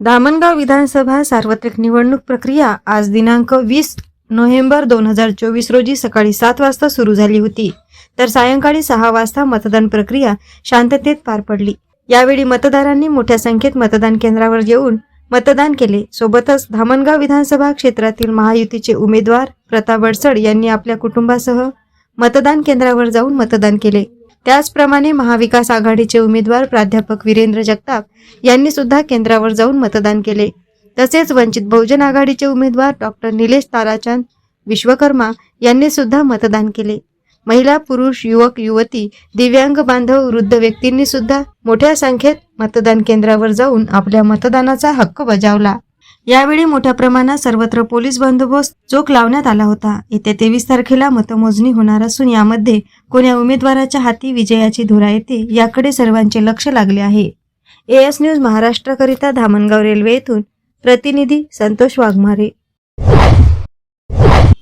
धामणगाव विधानसभा सार्वत्रिक निवडणूक प्रक्रिया आज दिनांक वीस नोव्हेंबर दोन हजार चोवीस रोजी सकाळी सात वाजता सुरू झाली होती. तर सायंकाळी सहा वाजता मतदान प्रक्रिया शांततेत पार पडली. यावेळी मतदारांनी मोठ्या संख्येत मतदान केंद्रावर येऊन मतदान केले. सोबतच धामणगाव विधानसभा क्षेत्रातील महायुतीचे उमेदवार प्रताप अडसड यांनी आपल्या कुटुंबासह मतदान केंद्रावर जाऊन मतदान केले. त्याचप्रमाणे महाविकास आघाडीचे उमेदवार प्राध्यापक वीरेंद्र जगताप यांनी सुद्धा केंद्रावर जाऊन मतदान केले. तसेच वंचित बहुजन आघाडीचे उमेदवार डॉक्टर निलेश ताराचंद विश्वकर्मा यांनी सुद्धा मतदान केले. महिला पुरुष युवक युवती दिव्यांग बांधव वृद्ध व्यक्तींनी सुद्धा मोठ्या संख्येत मतदान केंद्रावर जाऊन आपल्या मतदानाचा हक्क बजावला. यावेळी मोठ्या प्रमाणात सर्वत्र पोलीस बंदोबस्त चोख लावण्यात आला होता. येत्या तेवीस तारखेला मतमोजणी होणार असून यामध्ये कोण्या उमेदवाराच्या हाती विजयाची धुरा येते याकडे सर्वांचे लक्ष लागले आहे. एएस न्यूज महाराष्ट्राकरिता धामणगाव रेल्वे येथून प्रतिनिधी संतोष वाघमारे.